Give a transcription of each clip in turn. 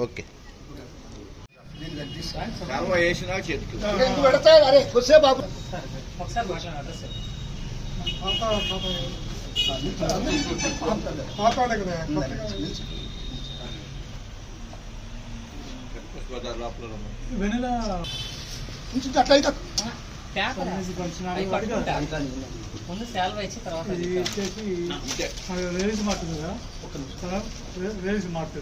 Okay. వెనుల. అట్లయితే పట్టుకుంటా. ముందు సెలవు ఇచ్చి తర్వాత ఇది వచ్చేసి రేస్ మార్ట్ కదా. Race mart.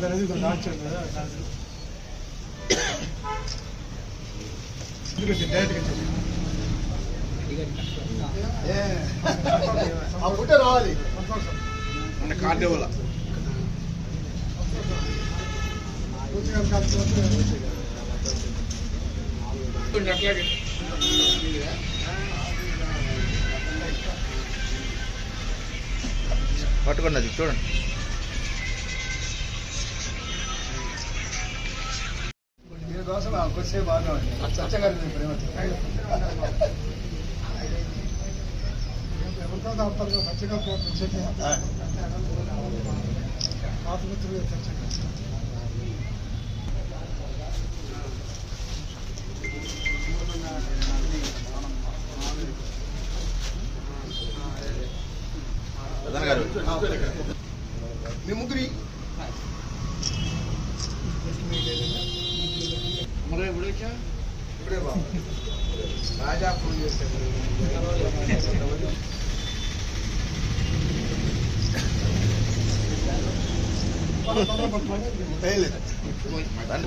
దాని ఇది కొంచెం కదా డైరెక్ట్గా ఆ రావాలి మన కార్డు ఇవ్వాల అట్లాగే పట్టుకోండి అది చూడండి. కొద్దిసేపు బాగా స్వచ్ఛంగా ప్రేమ ఎవరితో దాపుతారు మంచిగా చెప్పి ఆసుపత్రి ప్రధాన గారు మీ ముగ్గురి మరి ఇప్పుడు వచ్చా ఇప్పుడే బాబు రాజా ఫోన్ చేస్తాడు లేదు రండి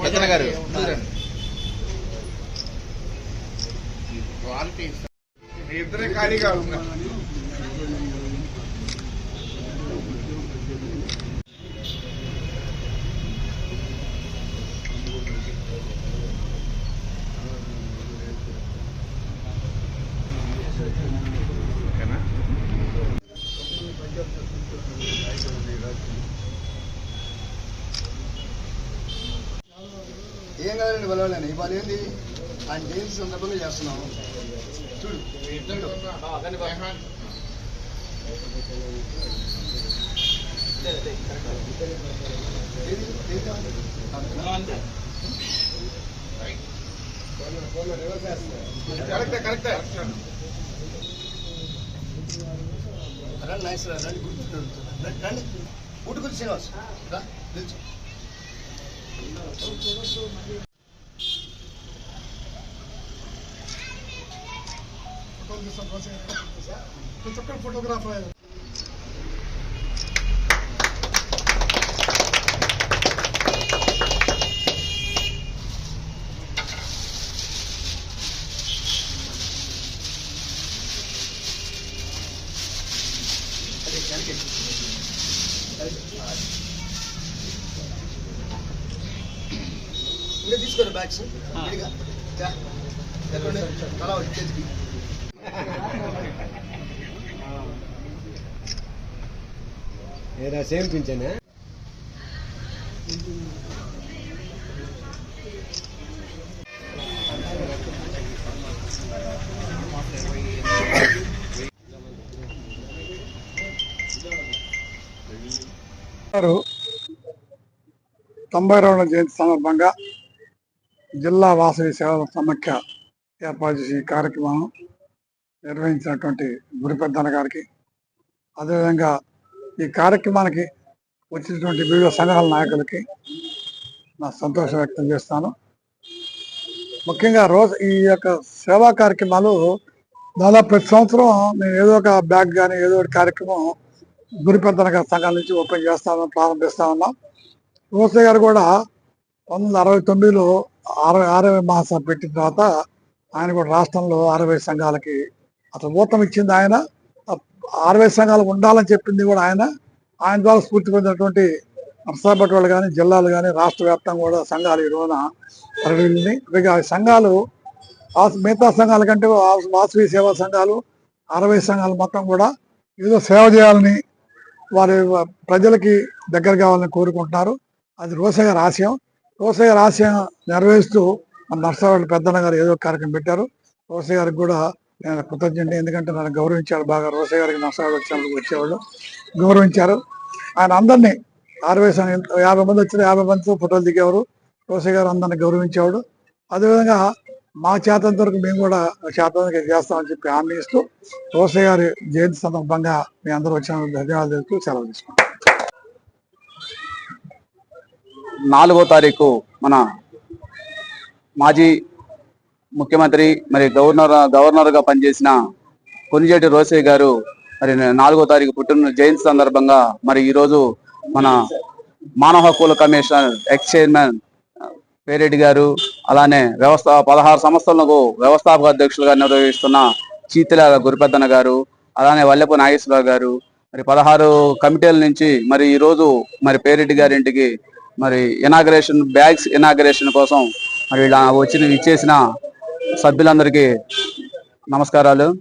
పెద్దన గారు ఇద్దరే ఖాళీగా ఉన్నా పిలవలేను ఇవాళ ఏంది? ఆయన జయంతి సందర్భంగా చేస్తున్నాం చూడు మీ ఇద్దరు కరెక్టే కరెక్టే రండి నైస్ రండి గుర్తుంటుంది రండి శ్రీనివాస్ రా ప్రతి ఒక్కరు ఫోటోగ్రాఫర్ ఇంకా తీసుకోరు బ్యాగ్స్ ఎక్కడ తలా వచ్చేసి ఏదా సేమ్ పింఛనా? తొంభై రెండవ జయంతి సందర్భంగా జిల్లా వాసవి సేవల సమాఖ్య ఏర్పాటు చేసి కార్యక్రమం నిర్వహించినటువంటి గురిపెద్దన గారికి. అదేవిధంగా ఈ కార్యక్రమానికి వచ్చినటువంటి వివిధ సంఘాల నాయకులకి నా సంతోషం వ్యక్తం చేస్తాను. ముఖ్యంగా రోజు ఈ యొక్క సేవా కార్యక్రమాలు దాదాపు ప్రతి సంవత్సరం నేను ఏదో ఒక బ్యాగ్ కానీ ఏదో ఒక కార్యక్రమం గురిపెద్దన సంఘాల నుంచి ఓపెన్ చేస్తాను ప్రారంభిస్తా ఉన్నాం. రోసే గారు కూడా పంతొమ్మిది వందల అరవై తొమ్మిదిలో అరవై అరవై మహాసభ పెట్టిన తర్వాత ఆయన కూడా రాష్ట్రంలో అరవై సంఘాలకి అతను ఊతం ఇచ్చింది ఆయన. ఆ సంఘాలు ఉండాలని చెప్పింది కూడా ఆయన. ఆయన ద్వారా స్ఫూర్తి పొందినటువంటి నర్సాపేట వాళ్ళు కానీ జిల్లాలు కానీ రాష్ట్ర వ్యాప్తంగా కూడా సంఘాలు ఈ రోజున తరలింది ఆ సంఘాలు మిగతా సంఘాల కంటే వాసవి సేవా సంఘాలు అరవై సంఘాలు మొత్తం కూడా ఏదో సేవ చేయాలని వారి ప్రజలకి దగ్గర కావాలని కోరుకుంటున్నారు. అది రోసయ్య రహస్యం. రోసయ్య రహస్యం నెరవేరుస్తూ మన నర్సరావుల పెద్దన్న గారు ఏదో కార్యక్రమం పెట్టారు. రోసయ్య గారికి కూడా నేను కృతజ్ఞత ఎందుకంటే నన్ను గౌరవించారు బాగా రోసయ్య గారికి నష్టాలు వచ్చినప్పుడు వచ్చేవాళ్ళు. గౌరవించారు. ఆయన అందరినీ ఆర్వై యాభై మంది వచ్చిన యాభై మందితో ఫోటోలు దిగేవారు. రోసయ్య గారు అందరిని గౌరవించేవాడు. అదేవిధంగా మా చేతంత వరకు మేము కూడా చేతంత చేస్తామని చెప్పి హామీ ఇస్తూ రోసయ్య గారి జయంతి సందర్భంగా మీ అందరూ వచ్చిన ధన్యవాదాలు తెలుపుతూ సెలవు తీసుకుంటాం నాలుగో తారీఖు మన మాజీ ముఖ్యమంత్రి మరి గవర్నర్ గవర్నర్గా పనిచేసిన కొనిజేటి రోసయ్య గారు మరి నాలుగో తారీఖు పుట్టిన జయంతి సందర్భంగా మరి ఈరోజు మన మానవ హక్కుల కమిషనర్ ఎక్స్ చైర్మన్ పేరెడ్డి గారు అలానే వ్యవస్థ పదహారు సంస్థలకు వ్యవస్థాపక అధ్యక్షులుగా నిర్వహిస్తున్న చీతిలాల గురిపెద్దన గారు అలానే వల్లెపు నాగేశ్వరరావు గారు మరి పదహారు కమిటీల నుంచి మరి ఈ రోజు మరి పేరెడ్డి గారి ఇంటికి మరి ఇనాగరేషన్ బ్యాగ్స్ ఇనాగ్రేషన్ కోసం మరి ఇలా వచ్చిన ఇచ్చేసిన సభ్యులందరికీ నమస్కారాలు.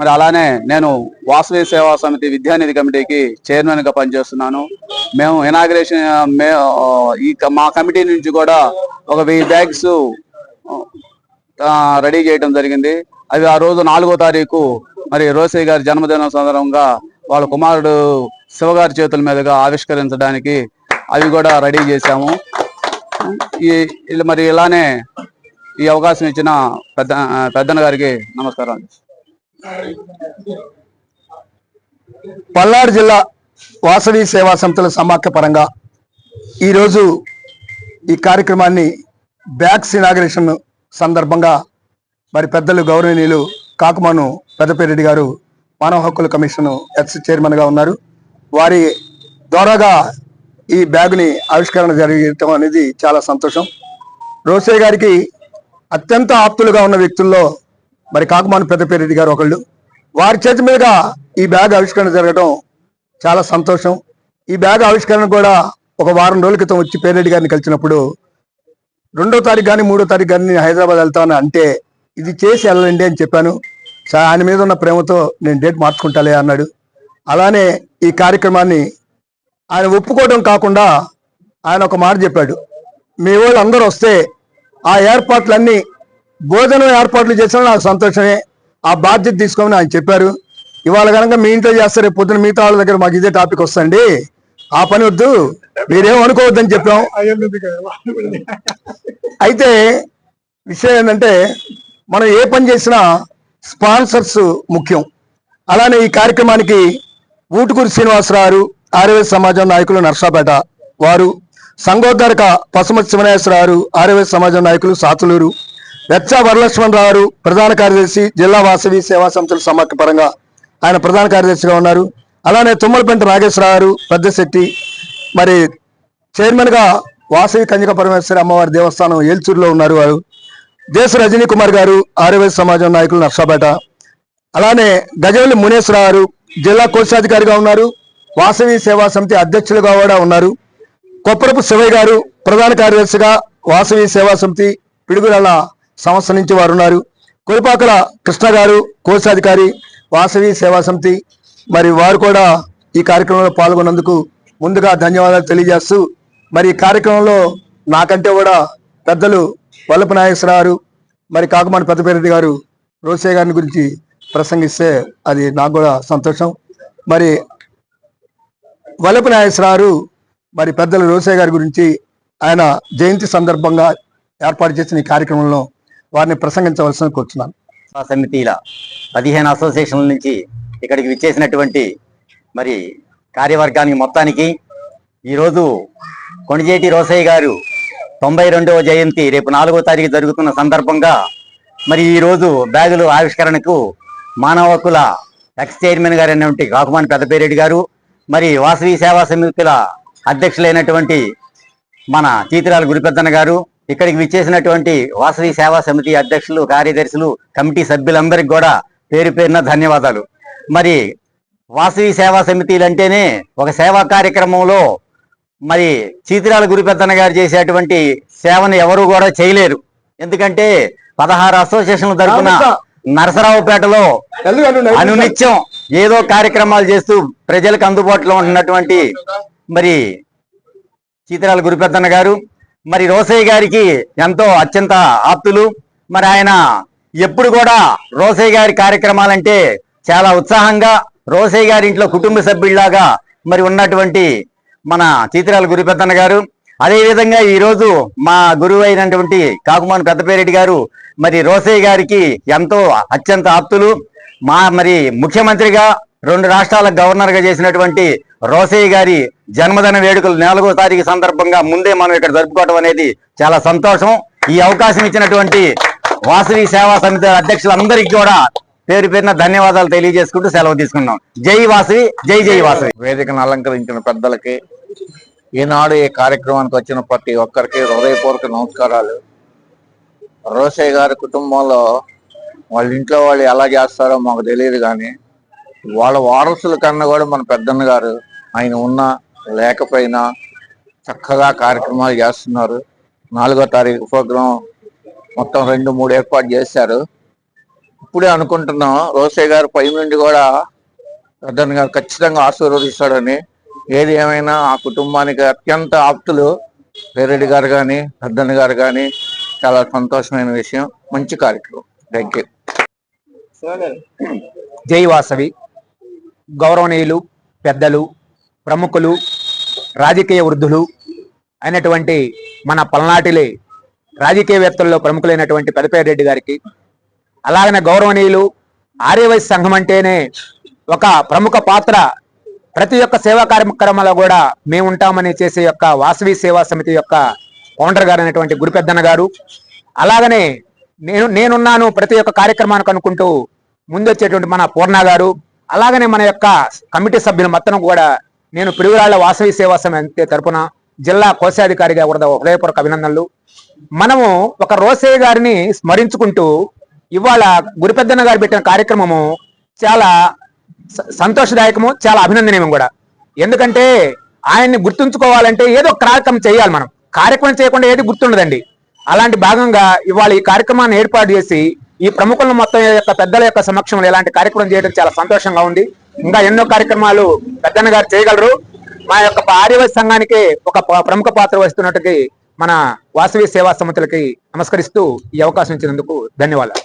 మరి అలానే నేను వాసవి సేవా సమితి విద్యానిధి కమిటీకి చైర్మన్గా పనిచేస్తున్నాను. మేము ఇనాగ్రేషన్ మే ఈ క- మా కమిటీ నుంచి కూడా ఒక వెయ్యి బ్యాగ్స్ రెడీ చేయడం జరిగింది. అవి ఆ రోజు నాలుగో తారీఖు మరి రోసయ్య గారి జన్మదినం సందర్భంగా వాళ్ళ కుమారుడు శివగారి చేతుల మీదుగా ఆవిష్కరించడానికి అవి కూడా రెడీ చేశాము. ఈ మరి ఇలానే ఈ అవకాశం ఇచ్చిన పెద్ద పెద్దన్న గారికి నమస్కారం. పల్నాడు జిల్లా వాసవి సేవా సంస్థల సమాఖ్య పరంగా ఈరోజు ఈ కార్యక్రమాన్ని బ్యాక్స్ ఇనాగ్రేషన్ సందర్భంగా మరి పెద్దలు గౌరవనీయులు కాకుమాను పెద్దపేరెడ్డి గారు మానవ హక్కుల కమిషన్ ఎక్స్ చైర్మన్గా ఉన్నారు. వారి ద్వారాగా ఈ బ్యాగ్ని ఆవిష్కరణ జరగటం అనేది చాలా సంతోషం. రోసే గారికి అత్యంత ఆప్తులుగా ఉన్న వ్యక్తుల్లో మరి కాకుమాను పెద్దపేరెడ్డి గారు ఒకళ్ళు. వారి చేతి మీదుగా ఈ బ్యాగ్ ఆవిష్కరణ జరగడం చాలా సంతోషం. ఈ బ్యాగ్ ఆవిష్కరణ కూడా ఒక వారం రోజుల క్రితం వచ్చి పేరెడ్డి గారిని కలిసినప్పుడు రెండో తారీఖు కానీ మూడో తారీఖు కానీ నేను హైదరాబాద్ వెళ్తాను అంటే ఇది చేసి వెళ్ళండి అని చెప్పాను. ఆయన మీద ఉన్న ప్రేమతో నేను డేట్ మార్చుకుంటాలే అన్నాడు. అలానే ఈ కార్యక్రమాన్ని ఆయన ఒప్పుకోవడం కాకుండా ఆయన ఒక మాట చెప్పాడు. మీ వాళ్ళు అందరూ వస్తే ఆ ఏర్పాట్లన్నీ భోజనం ఏర్పాట్లు చేసినా నాకు సంతోషమే ఆ బాధ్యత తీసుకోమని ఆయన చెప్పారు. ఇవాళ కనుక మీ ఇంట్లో చేస్తారు రేపు పొద్దున మిగతా వాళ్ళ దగ్గర మాకు ఇదే టాపిక్ వస్తుంది ఆ పని వద్దు మీరేం అనుకోవద్దని చెప్పాం. అయితే విషయం ఏంటంటే మనం ఏ పని చేసినా స్పాన్సర్స్ ముఖ్యం. అలానే ఈ కార్యక్రమానికి ఊటుకూరి శ్రీనివాసరావు ఆర్యవేద సమాజం నాయకులు నర్సాపేట వారు సంఘోద్ధరక పసుమతి శివనేశ్వరరావు ఆర్యవేశ సమాజం నాయకులు సాతులూరు. వెచ్చ వరలక్ష్మణరావు ప్రధాన కార్యదర్శి జిల్లా వాసవి సేవా సంస్థల సమాఖ్య పరంగా ఆయన ప్రధాన కార్యదర్శిగా ఉన్నారు. అలానే తుమ్మలపెంట నాగేశ్వరరావు పెద్దశెట్టి మరి చైర్మన్గా వాసవి కన్యక పరమేశ్వరి అమ్మవారి దేవస్థానం ఏల్చూరులో ఉన్నారు వారు. దేశ రజనీ కుమార్ గారు ఆర్యవేశ సమాజం నాయకులు నర్సాపేట. అలానే గజవల్లి మునేశ్వరరావు గారు జిల్లా కోశాధికారిగా ఉన్నారు. వాసవి సేవా సమితి అధ్యక్షులుగా కూడా ఉన్నారు. కొప్పరపు శివయ్య గారు ప్రధాన కార్యదర్శిగా వాసవి సేవా సమితి పిడుగురాళ్ళ సంస్థ నుంచి వారు ఉన్నారు కొలిపాకల కృష్ణ గారు కోశాధికారి వాసవి సేవా సమితి మరి వారు కూడా ఈ కార్యక్రమంలో పాల్గొన్నందుకు ముందుగా ధన్యవాదాలు తెలియజేస్తూ మరి ఈ కార్యక్రమంలో నాకంటే కూడా పెద్దలు వల్లపు నాగేశ్వరరావు మరి కాకుమాని పెద్దపేరెడ్డి గారు రోసే గారిని గురించి ప్రసంగిస్తే అది నాకు కూడా సంతోషం. మరి వల్లపు నాగేశ్వరరావు మరి పెద్దలు రోసే గారి గురించి ఆయన జయంతి సందర్భంగా ఏర్పాటు చేసిన ఈ కార్యక్రమంలో వారిని ప్రసంగించవలసిన కూర్చున్నాను. సమితిల పదిహేను అసోసియేషన్ల నుంచి ఇక్కడికి విచ్చేసినటువంటి మరి కార్యవర్గానికి మొత్తానికి ఈరోజు కొణిజేటి రోసయ్య గారు తొంభై రెండవ జయంతి రేపు నాలుగో తారీఖు జరుగుతున్న సందర్భంగా మరి ఈరోజు బ్యాగులు ఆవిష్కరణకు మానవ హక్కుల ఎక్స్ చైర్మన్ గారు అయినటువంటి కాకుమాని పెద్దపేరెడ్డి గారు మరి వాసవి సేవా సమితుల అధ్యక్షులైనటువంటి మన చీతిరాల గురిపెద్దన్న గారు ఇక్కడికి విచ్చేసినటువంటి వాసవి సేవా సమితి అధ్యక్షులు కార్యదర్శులు కమిటీ సభ్యులందరికీ కూడా పేరు పేరున ధన్యవాదాలు. మరి వాసవి సేవా సమితిలు అంటేనే ఒక సేవా కార్యక్రమంలో మరి చీతిరాల గురిపెద్దన్న గారు చేసేటువంటి సేవను ఎవరు కూడా చేయలేరు. ఎందుకంటే పదహారు అసోసియేషన్ల తరఫున నరసరావుపేటలో అనునిత్యం ఏదో కార్యక్రమాలు చేస్తూ ప్రజలకు అందుబాటులో ఉన్నటువంటి మరి చీతిరాల గురుపెద్దన్న గారు మరి రోసయ్య గారికి ఎంతో అత్యంత ఆప్తులు. మరి ఆయన ఎప్పుడు కూడా రోసయ్య గారి కార్యక్రమాలంటే చాలా ఉత్సాహంగా రోసయ్య గారి ఇంట్లో కుటుంబ సభ్యుల్లాగా మరి ఉన్నటువంటి మన చీతిరాల గురుపెద్దన్న గారు. అదేవిధంగా ఈరోజు మా గురువు అయినటువంటి కాకుమాన్ పెద్దపేరెడ్డి గారు మరి రోసయ్య గారికి ఎంతో అత్యంత ఆప్తులు. మా మరి ముఖ్యమంత్రిగా రెండు రాష్ట్రాల గవర్నర్గా చేసినటువంటి రోసయ్య గారి జన్మదిన వేడుకలు నాలుగో తారీఖు సందర్భంగా ముందే మనం ఇక్కడ జరుపుకోవడం అనేది చాలా సంతోషం. ఈ అవకాశం ఇచ్చినటువంటి వాసవి సేవా సమితి అధ్యక్షులందరికీ కూడా పేరు పేరున ధన్యవాదాలు తెలియజేసుకుంటూ సెలవు తీసుకున్నాం జై వాసవి జై జై వాసవి. వేదికను అలంకరించిన పెద్దలకి ఈనాడు ఈ కార్యక్రమానికి వచ్చిన ప్రతి ఒక్కరికి హృదయపూర్వక నమస్కారాలు. రోసయ్య గారి కుటుంబంలో వాళ్ళ ఇంట్లో వాళ్ళు ఎలా చేస్తారో మాకు తెలియదు కానీ వాళ్ళ వారసుల కన్నా కూడా మన పెద్దన్న గారు ఆయన ఉన్నా లేకపోయినా చక్కగా కార్యక్రమాలు చేస్తున్నారు. నాలుగో తారీఖు ప్రోగ్రాం మొత్తం రెండు మూడు ఏర్పాటు చేశారు. ఇప్పుడే అనుకుంటున్నాం రోసయ్య గారు పై నుండి కూడా పెద్దన్న గారు ఖచ్చితంగా ఆశీర్వదిస్తాడని. ఏది ఏమైనా ఆ కుటుంబానికి అత్యంత ఆప్తులు పేరెడ్డి గారు కానీ పెద్దన్న గారు కానీ చాలా సంతోషమైన విషయం. మంచి కార్యక్రమం. థ్యాంక్ యూ జై వాసవి. గౌరవనీయులు పెద్దలు ప్రముఖులు రాజకీయ వృద్ధులు అయినటువంటి మన పల్నాటిలే రాజకీయవేత్తల్లో ప్రముఖులైనటువంటి పెదపేరెడ్డి గారికి అలాగనే గౌరవనీయులు ఆర్యవైశ్య సంఘం అంటేనే ఒక ప్రముఖ పాత్ర. ప్రతి ఒక్క సేవా కార్యక్రమంలో కూడా మేము ఉంటామని చేసే యొక్క వాసవి సేవా సమితి యొక్క ఫౌండర్ గారు అనేటువంటి గురుపెద్దన్న గారు. అలాగనే నేను నేనున్నాను ప్రతి ఒక్క కార్యక్రమానికి అనుకుంటూ ముందొచ్చేటువంటి మన పూర్ణ గారు అలాగనే మన యొక్క కమిటీ సభ్యుల మొత్తం కూడా నేను పిడుగురాళ్ళ వాసవి సేవా సమితి తరపున జిల్లా కోశాధికారిగా కూడా హృదయపూర్వక అభినందనలు. మనము ఒక రోసయ్య గారిని స్మరించుకుంటూ ఇవాళ గురిపెద్దన్న గారు పెట్టిన కార్యక్రమము చాలా స- సంతోషదాయకము చాలా అభినందనీయం కూడా. ఎందుకంటే ఆయన్ని గుర్తుంచుకోవాలంటే ఏదో కార్యక్రమం చేయాలి మనం. కార్యక్రమం చేయకుండా ఏది గుర్తుండదండి. అలాంటి భాగంగా ఇవాళ ఈ కార్యక్రమాన్ని ఏర్పాటు చేసి ఈ ప్రముఖులను మొత్తం యొక్క పెద్దల యొక్క సమక్షంలో ఇలాంటి కార్యక్రమం చేయడం చాలా సంతోషంగా ఉంది. ఇంకా ఎన్నో కార్యక్రమాలు పెద్దన్న గారు చేయగలరు. మా యొక్క ఆర్యవైశ్య సంఘానికి ఒక ప్రముఖ పాత్ర వహిస్తున్నట్టుకి మన వాసవి సేవా సమితులకి నమస్కరిస్తూ ఈ అవకాశం ఇచ్చినందుకు ధన్యవాదాలు.